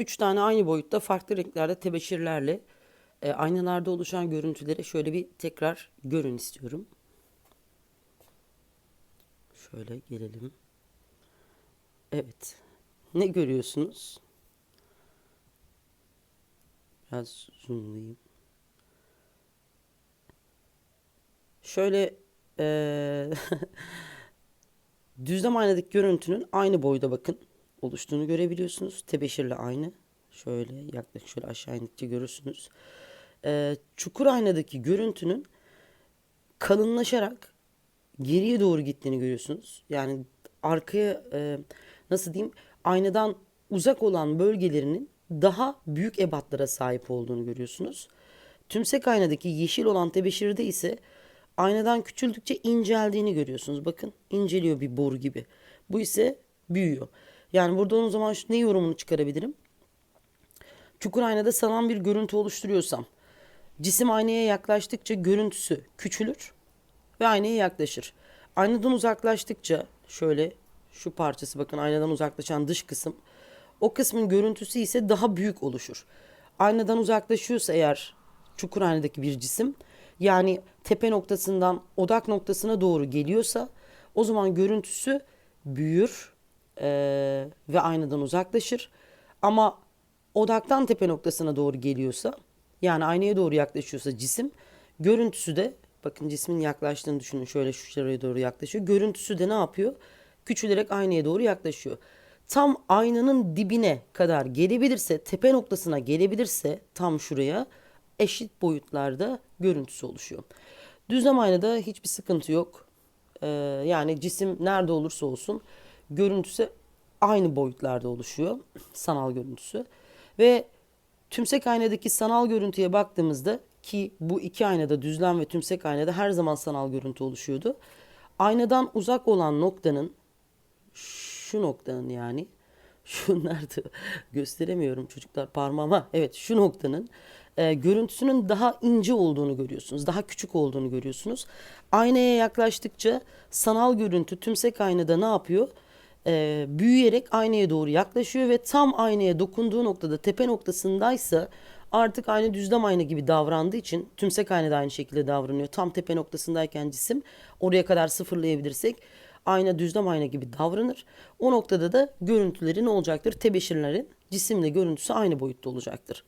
Üç tane aynı boyutta farklı renklerde tebeşirlerle e, aynalarda oluşan görüntüleri şöyle bir tekrar görün istiyorum. Şöyle gelelim. Evet. Ne görüyorsunuz? Biraz zoomlayayım. Şöyle eee düzlem aynadaki görüntünün aynı boyda bakın oluştuğunu görebiliyorsunuz. Tebeşirle aynı. Şöyle yaklaşık şöyle aşağı indikçe görürsünüz. Eee, çukur aynadaki görüntünün kalınlaşarak geriye doğru gittiğini görüyorsunuz. Yani arkaya e, nasıl diyeyim aynadan uzak olan bölgelerinin daha büyük ebatlara sahip olduğunu görüyorsunuz. Tümsek aynadaki yeşil olan tebeşirde ise aynadan küçüldükçe inceldiğini görüyorsunuz. Bakın inceliyor bir boru gibi. Bu ise büyüyor. Yani burada o zaman ne yorumunu çıkarabilirim? Çukur aynada sanan bir görüntü oluşturuyorsam cisim aynaya yaklaştıkça görüntüsü küçülür ve aynaya yaklaşır. Aynadan uzaklaştıkça şöyle şu parçası bakın aynadan uzaklaşan dış kısım o kısmın görüntüsü ise daha büyük oluşur. Aynadan uzaklaşıyorsa eğer çukur aynadaki bir cisim yani tepe noktasından odak noktasına doğru geliyorsa o zaman görüntüsü büyür eee, ve aynadan uzaklaşır. Ama odaktan tepe noktasına doğru geliyorsa yani aynaya doğru yaklaşıyorsa cisim görüntüsü de bakın cismin yaklaştığını düşünün şöyle şu şuraya doğru yaklaşıyor. Görüntüsü de ne yapıyor? Küçülerek aynaya doğru yaklaşıyor. Tam aynanın dibine kadar gelebilirse tepe noktasına gelebilirse tam şuraya eşit boyutlarda görüntüsü oluşuyor. Düzlem aynada hiçbir sıkıntı yok. Ee, yani cisim nerede olursa olsun görüntüsü aynı boyutlarda oluşuyor. Sanal görüntüsü. Ve tümsek aynadaki sanal görüntüye baktığımızda ki bu iki aynada düzlem ve tümsek aynada her zaman sanal görüntü oluşuyordu. Aynadan uzak olan noktanın şu noktanın yani şu nerede gösteremiyorum çocuklar parmağıma evet şu noktanın e, görüntüsünün daha ince olduğunu görüyorsunuz daha küçük olduğunu görüyorsunuz aynaya yaklaştıkça sanal görüntü tümsek aynada ne yapıyor E, büyüyerek aynaya doğru yaklaşıyor ve tam aynaya dokunduğu noktada tepe noktasındaysa artık aynı düzlem ayna gibi davrandığı için tümsek ayna da aynı şekilde davranıyor tam tepe noktasındayken cisim oraya kadar sıfırlayabilirsek ayna düzlem ayna gibi davranır. O noktada da görüntüleri ne olacaktır? Tebeşirlerin cisimle görüntüsü aynı boyutta olacaktır.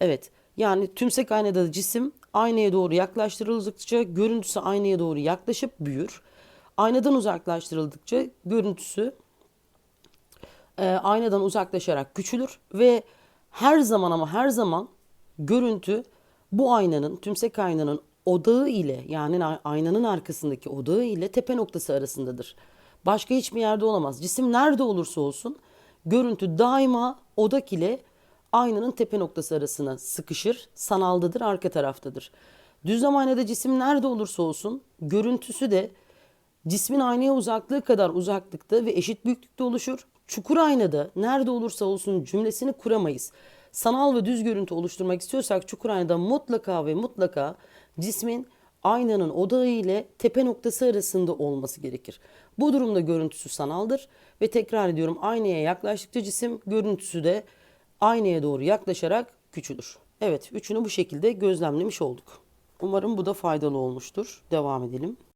Evet yani tümsek aynada da cisim aynaya doğru yaklaştırıldıkça görüntüsü aynaya doğru yaklaşıp büyür. Aynadan uzaklaştırıldıkça görüntüsü e, aynadan uzaklaşarak küçülür ve her zaman ama her zaman görüntü bu aynanın tümsek aynanın odağı ile yani aynanın arkasındaki odağı ile tepe noktası arasındadır. Başka hiçbir yerde olamaz. Cisim nerede olursa olsun görüntü daima odak ile aynanın tepe noktası arasına sıkışır. Sanaldadır, arka taraftadır. Düzlem aynada cisim nerede olursa olsun görüntüsü de Cismin aynaya uzaklığı kadar uzaklıkta ve eşit büyüklükte oluşur. Çukur aynada nerede olursa olsun cümlesini kuramayız. Sanal ve düz görüntü oluşturmak istiyorsak çukur aynada mutlaka ve mutlaka cismin aynanın odağı ile tepe noktası arasında olması gerekir. Bu durumda görüntüsü sanaldır ve tekrar ediyorum aynaya yaklaştıkça cisim görüntüsü de aynaya doğru yaklaşarak küçülür. Evet, üçünü bu şekilde gözlemlemiş olduk. Umarım bu da faydalı olmuştur. Devam edelim.